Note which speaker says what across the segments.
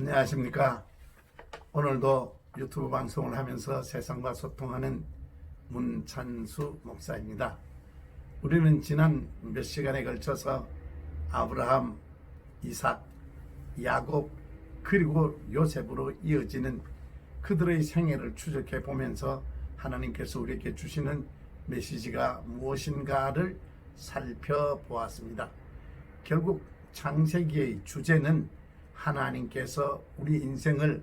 Speaker 1: 안녕하십니까. 오늘도 유튜브 방송을 하면서 세상과 소통하는 문찬수 목사입니다. 우리는 지난 몇 시간에 걸쳐서 아브라함, 이삭, 야곱, 그리고 요셉으로 이어지는 그들의 생애를 추적해 보면서 하나님께서 우리에게 주시는 메시지가 무엇인가를 살펴보았습니다. 결국 창세기의 주제는 하나님께서 우리 인생을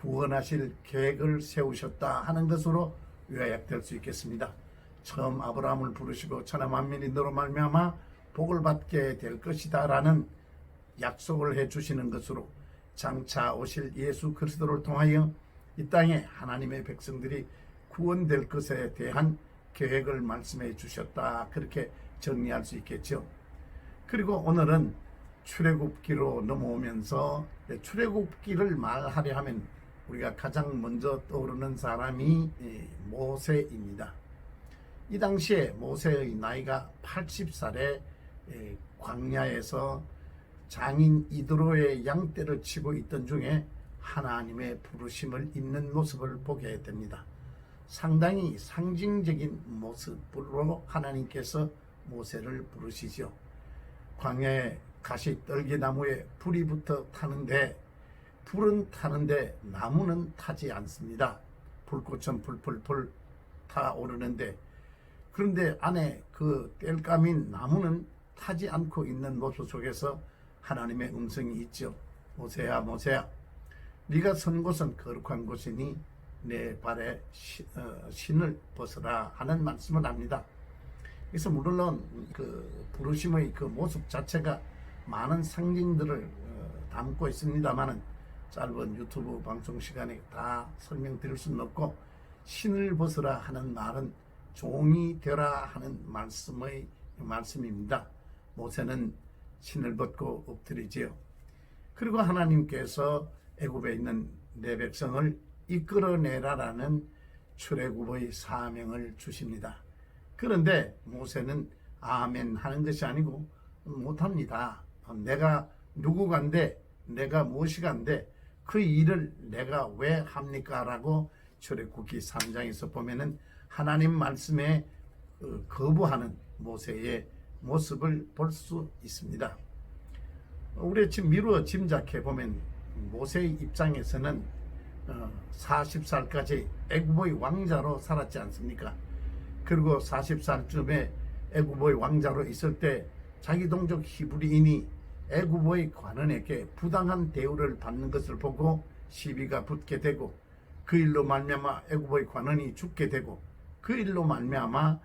Speaker 1: 구원하실 계획을 세우셨다 하는 것으로 요약될 수 있겠습니다. 처음 아브라함을 부르시고 천하 만민이 너로 말미암아 복을 받게 될 것이다라는 약속을 해 주시는 것으로 장차 오실 예수 그리스도를 통하여 이 땅에 하나님의 백성들이 구원될 것에 대한 계획을 말씀해 주셨다. 그렇게 정리할 수 있겠죠. 그리고 오늘은 출애굽기로 넘어오면서 출애굽기를 말하려 하면 우리가 가장 먼저 떠오르는 사람이 모세입니다. 이 당시에 모세의 나이가 80살에 광야에서 장인 이드로의 양떼를 치고 있던 중에 하나님의 부르심을 있는 모습을 보게 됩니다. 상당히 상징적인 모습으로 하나님께서 모세를 부르시죠. 광야에 가시 떨기나무에 불이 붙어 타는데 불은 타는데 나무는 타지 않습니다. 불꽃은 풀풀풀 타오르는데 그런데 안에 그 땔감인 나무는 타지 않고 있는 모습 속에서 하나님의 음성이 있죠. 모세야 모세야 네가 선 곳은 거룩한 곳이니 내 발에 시, 어, 신을 벗어라 하는 말씀을 합니다. 그래서 물론 그 부르심의 그 모습 자체가 많은 상징들을 어, 담고 있습니다만은 짧은 유튜브 방송 시간에 다 설명드릴 수는 없고 신을 벗으라 하는 말은 종이 되라 하는 말씀의 말씀입니다. 모세는 신을 벗고 엎드리지요. 그리고 하나님께서 애굽에 있는 내 백성을 이끌어내라라는 출애굽의 사명을 주십니다. 그런데 모세는 아멘 하는 것이 아니고 못합니다. 내가 누구간데 내가 무엇이간데 그 일을 내가 왜 합니까? 라고 출애굽기 3장에서 보면은 하나님 말씀에 어, 거부하는 모세의 모습을 볼 수 있습니다. 우리 지금 미루어 짐작해 보면 모세의 입장에서는 40살까지 애굽의 왕자로 살았지 않습니까? 그리고 40살쯤에 애굽의 왕자로 있을 때 자기 동족 히브리인이 애굽의 관원에게 부당한 대우를 받는 것을 보고 시비가 붙게 되고 그 일로 말미암아 애굽의 관원이 죽게 되고 그 일로 말미암아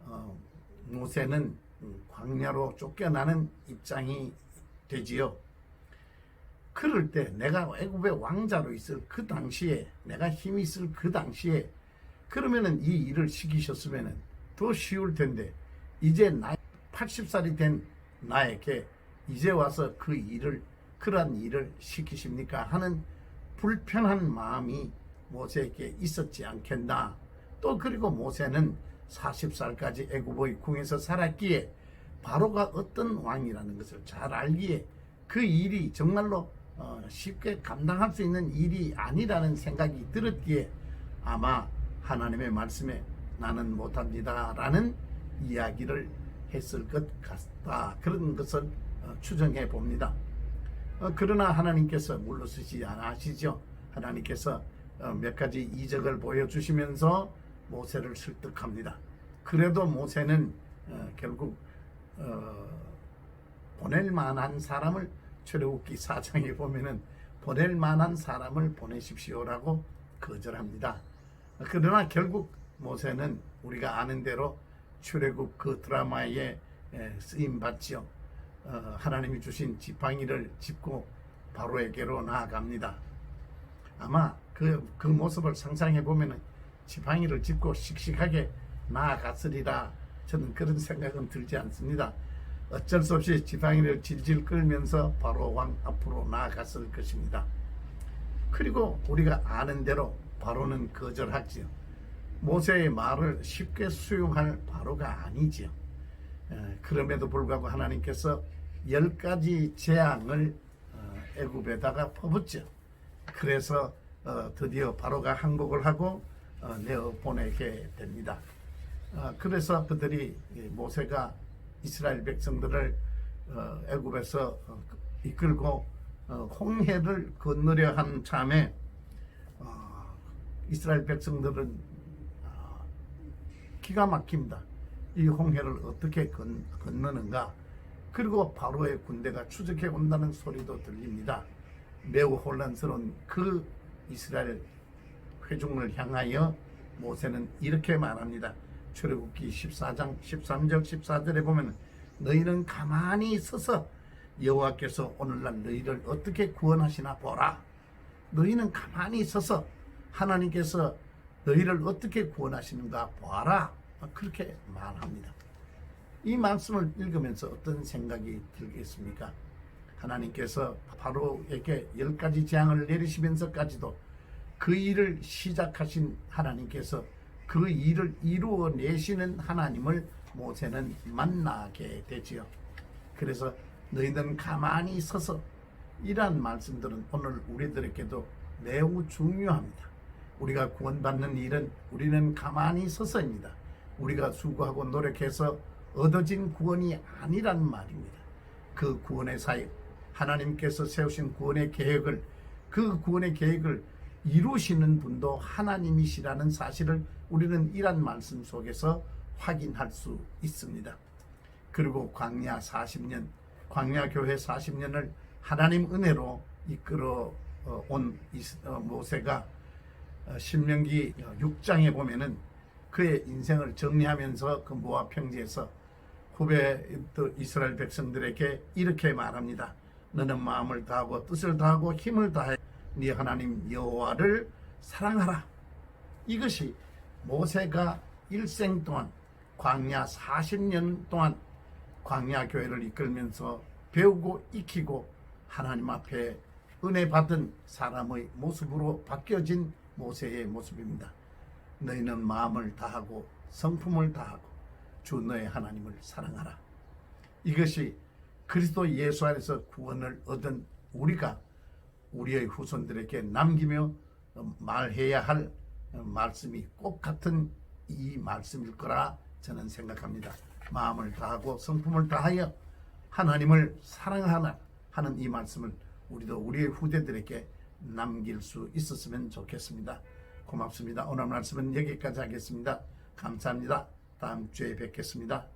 Speaker 1: 어, 모세는 광야로 쫓겨나는 입장이 되지요. 그럴 때 내가 애굽의 왕자로 있을 그 당시에 내가 힘이 있을 그 당시에 그러면은 이 일을 시키셨으면은 더 쉬울 텐데 이제 나 80살이 된 나에게 이제 와서 그 일을 그러한 일을 시키십니까? 하는 불편한 마음이 모세에게 있었지 않겠나? 또 그리고 모세는 40살까지 애굽의 궁에서 살았기에 바로가 어떤 왕이라는 것을 잘 알기에 그 일이 정말로 어, 쉽게 감당할 수 있는 일이 아니라는 생각이 들었기에 아마 하나님의 말씀에 나는 못합니다 라는 이야기를 했을 것 같다. 그런 것을 어, 추정해 봅니다. 어, 그러나 하나님께서 물러서지 않으시죠. 하나님께서 어, 몇 가지 이적을 보여주시면서 모세를 설득합니다. 그래도 모세는 어, 결국 어, 보낼 만한 사람을 출애굽기 사장에 보면은 보낼 만한 사람을 보내십시오라고 거절합니다. 그러나 결국 모세는 우리가 아는 대로 출애굽 그 드라마에 쓰임 받지요. 어, 하나님이 주신 지팡이를 짚고 바로에게로 나아갑니다. 아마 그, 그 모습을 상상해 보면은 지팡이를 짚고 씩씩하게 나아갔으리라 저는 그런 생각은 들지 않습니다. 어쩔 수 없이 지팡이를 질질 끌면서 바로 왕 앞으로 나아갔을 것입니다. 그리고 우리가 아는 대로 바로는 거절하지요. 모세의 말을 쉽게 수용할 바로가 아니지요. 그럼에도 불구하고 하나님께서 열 가지 재앙을 어, 애굽에다가 퍼붓죠. 그래서 어, 드디어 바로가 항복을 하고 어, 내어 보내게 됩니다. 어, 그래서 그들이 이 모세가 이스라엘 백성들을 어, 애굽에서 어, 이끌고 어, 홍해를 건너려 한 참에 어, 이스라엘 백성들은 어, 기가 막힙니다. 이 홍해를 어떻게 건, 건너는가? 그리고 바로의 군대가 추적해 온다는 소리도 들립니다. 매우 혼란스러운 그 이스라엘 회중을 향하여 모세는 이렇게 말합니다. 출애굽기 14장 13절 14절에 보면 너희는 가만히 서서 여호와께서 오늘날 너희를 어떻게 구원하시나 보라. 너희는 가만히 서서 하나님께서 너희를 어떻게 구원하시는가 보아라. 그렇게 말합니다. 이 말씀을 읽으면서 어떤 생각이 들겠습니까? 하나님께서 바로에게 열 가지 재앙을 내리시면서까지도 그 일을 시작하신 하나님께서 그 일을 이루어 내시는 하나님을 모세는 만나게 되지요. 그래서 너희는 가만히 서서 이러한 말씀들은 오늘 우리들에게도 매우 중요합니다. 우리가 구원받는 일은 우리는 가만히 서서입니다. 우리가 수고하고 노력해서 얻어진 구원이 아니란 말입니다. 그 구원의 사역, 하나님께서 세우신 구원의 계획을 그 구원의 계획을 이루시는 분도 하나님이시라는 사실을 우리는 이란 말씀 속에서 확인할 수 있습니다. 그리고 광야 40년, 광야 교회 40년을 하나님 은혜로 이끌어 어, 온 어, 모세가 어, 신명기 6장에 보면은 그의 인생을 정리하면서 그 모압 평지에서 후배 또 이스라엘 백성들에게 이렇게 말합니다. 너는 마음을 다하고 뜻을 다하고 힘을 다해 네 하나님 여호와를 사랑하라. 이것이 모세가 일생 동안 광야 40년 동안 광야 교회를 이끌면서 배우고 익히고 하나님 앞에 은혜 받은 사람의 모습으로 바뀌어진 모세의 모습입니다. 너희는 마음을 다하고 성품을 다하고 주 너의 하나님을 사랑하라. 이것이 그리스도 예수 안에서 구원을 얻은 우리가 우리의 후손들에게 남기며 말해야 할 말씀이 꼭 같은 이 말씀일 거라 저는 생각합니다. 마음을 다하고 성품을 다하여 하나님을 사랑하나 하는 이 말씀을 우리도 우리의 후대들에게 남길 수 있었으면 좋겠습니다. 고맙습니다. 오늘 말씀은 여기까지 하겠습니다. 감사합니다. 다음 주에 뵙겠습니다.